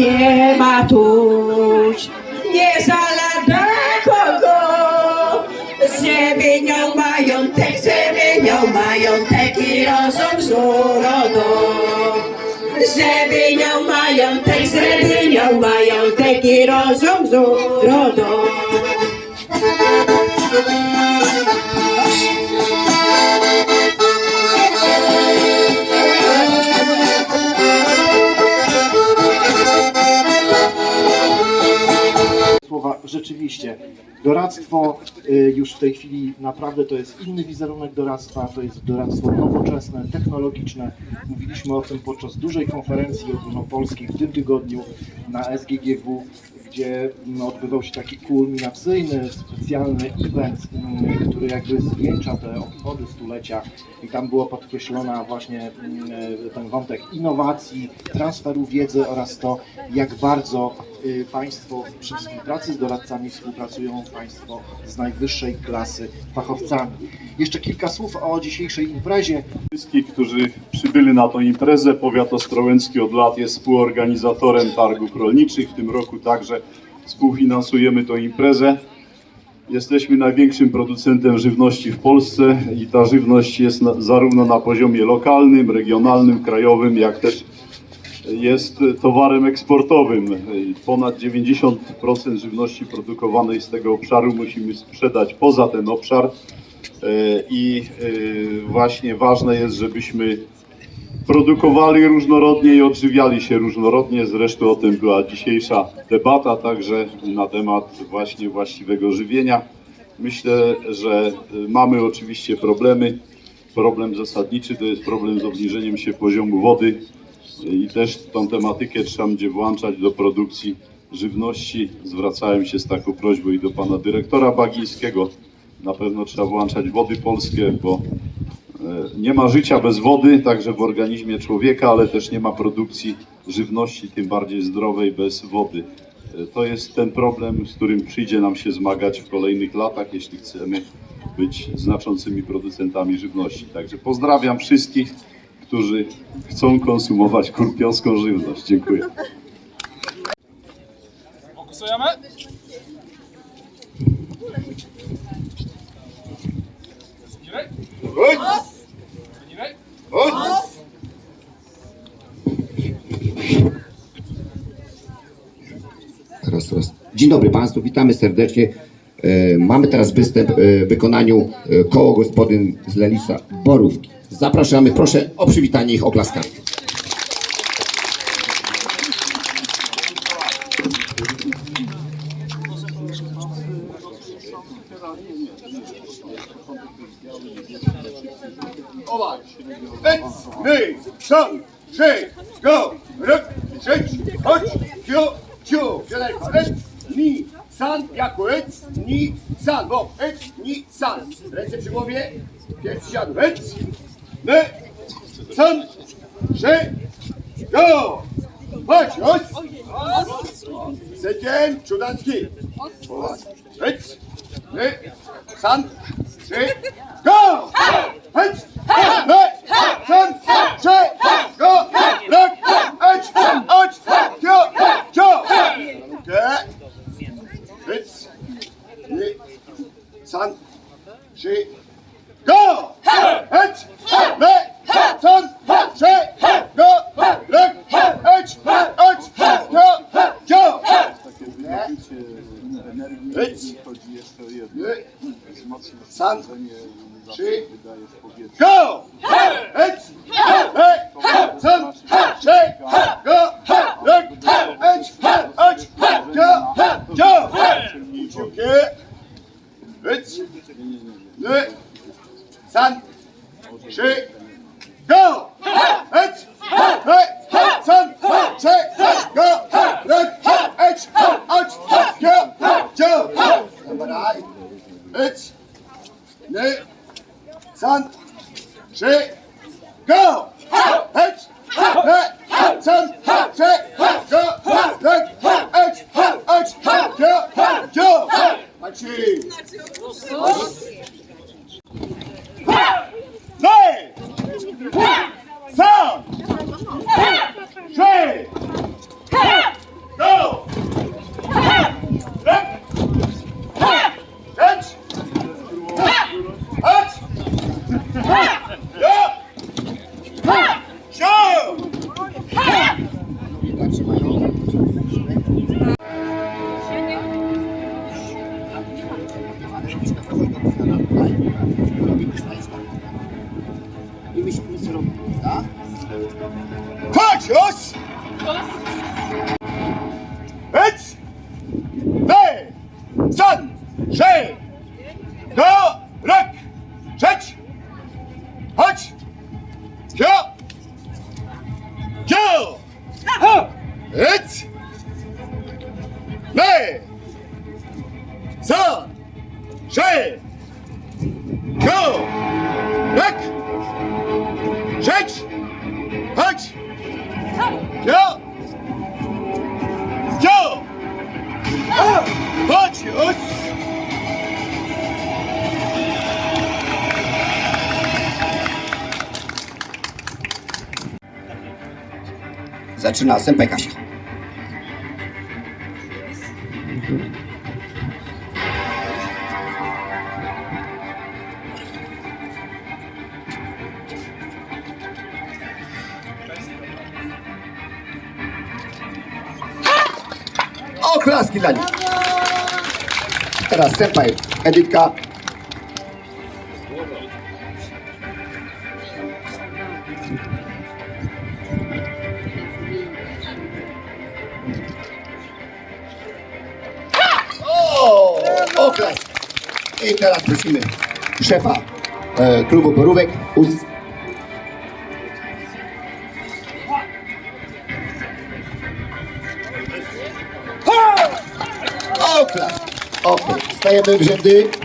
nie ma tuż, nie za kogo. Zmieniał majątek, zmieniał majątek i rozum z urodą. Zmieniał majątek, zmieniał majątek i rozum z urodą. Rzeczywiście. Doradztwo y, już w tej chwili naprawdę to jest inny wizerunek doradztwa, to jest doradztwo nowoczesne, technologiczne. Mówiliśmy o tym podczas dużej konferencji ogólnopolskiej w tym tygodniu na SGGW, gdzie no, odbywał się taki kulminacyjny, specjalny event, mm, który jakby zwieńcza te obchody stulecia i tam było podkreślona właśnie mm, ten wątek innowacji, transferu wiedzy oraz to, jak bardzo Państwo przy współpracy z doradcami współpracują Państwo z najwyższej klasy fachowcami. Jeszcze kilka słów o dzisiejszej imprezie. Wszystkich, którzy przybyli na tą imprezę. Powiat Ostrołęcki od lat jest współorganizatorem targów rolniczych. W tym roku także współfinansujemy tą imprezę. Jesteśmy największym producentem żywności w Polsce i ta żywność jest na, zarówno na poziomie lokalnym, regionalnym, krajowym, jak też jest towarem eksportowym. Ponad 90% żywności produkowanej z tego obszaru musimy sprzedać poza ten obszar. E, I e, właśnie ważne jest, żebyśmy produkowali różnorodnie i odżywiali się różnorodnie. Zresztą o tym była dzisiejsza debata, także na temat właśnie właściwego żywienia. Myślę, że y, mamy oczywiście problemy. Problem zasadniczy to jest problem z obniżeniem się poziomu wody i też tą tematykę trzeba będzie włączać do produkcji żywności. Zwracałem się z taką prośbą i do pana dyrektora Bagińskiego. Na pewno trzeba włączać wody polskie, bo E, Nie ma życia bez wody, także w organizmie człowieka, ale też nie ma produkcji żywności, tym bardziej zdrowej, bez wody. E, To jest ten problem, z którym przyjdzie nam się zmagać w kolejnych latach, jeśli chcemy być znaczącymi producentami żywności. Także pozdrawiam wszystkich, którzy chcą konsumować kurpiowską żywność. Dziękuję. Fokusujemy? Niżej? Niżej? Raz, raz. Dzień dobry Państwu, witamy serdecznie. E, Mamy teraz występ e, w wykonaniu e, koło gospodyń z Lelisa Borówki. Zapraszamy, proszę o przywitanie ich oklaskami. Więc my, są, trzy, go, rok, trzeć, chodź, ciu, ciu, ec, ni, san, jako ec, ni, san, bo, ec, ni, san. Ręce przy głowie, pierwszy siad, ec, my, san, trzy, go, chodź, os, Sekień, Czudanski, ec, my, san, trzy, go, ec, my, san, trzy, go, rok, ec, ec, ciu, ciu. Rukę, ec, my, san, trzy, go, ec, my, san, trzy, go, rok, ec, ec, ciu, ciu. Ec, my, san, trzy, go! Ec, me, san, trzy, go, rok, ec, ec, ciu, ciu. Uciukie. Ec, my, san, trzy, go! Ec, me, san, trzy, go, rok, ec, ec, ciu, ciu. Dobra. Ec, my, san, trzy, go! Ec, me, san, trzy, go, rok, ec, ec, ciu, ciu. Maciej. My, Ciao! Chodź, Ec! Wy! San! Sze! Cio! Rok! Rzecz! Chodź! Cio! Cio! Chodź, os! Zaczyna Sępę Oklaski dla nich. Teraz Sępa Edytka. Oklask. I teraz prosimy szefa e, klubu Borówek. Us... Oklask. Okej, stajemy w rzędy.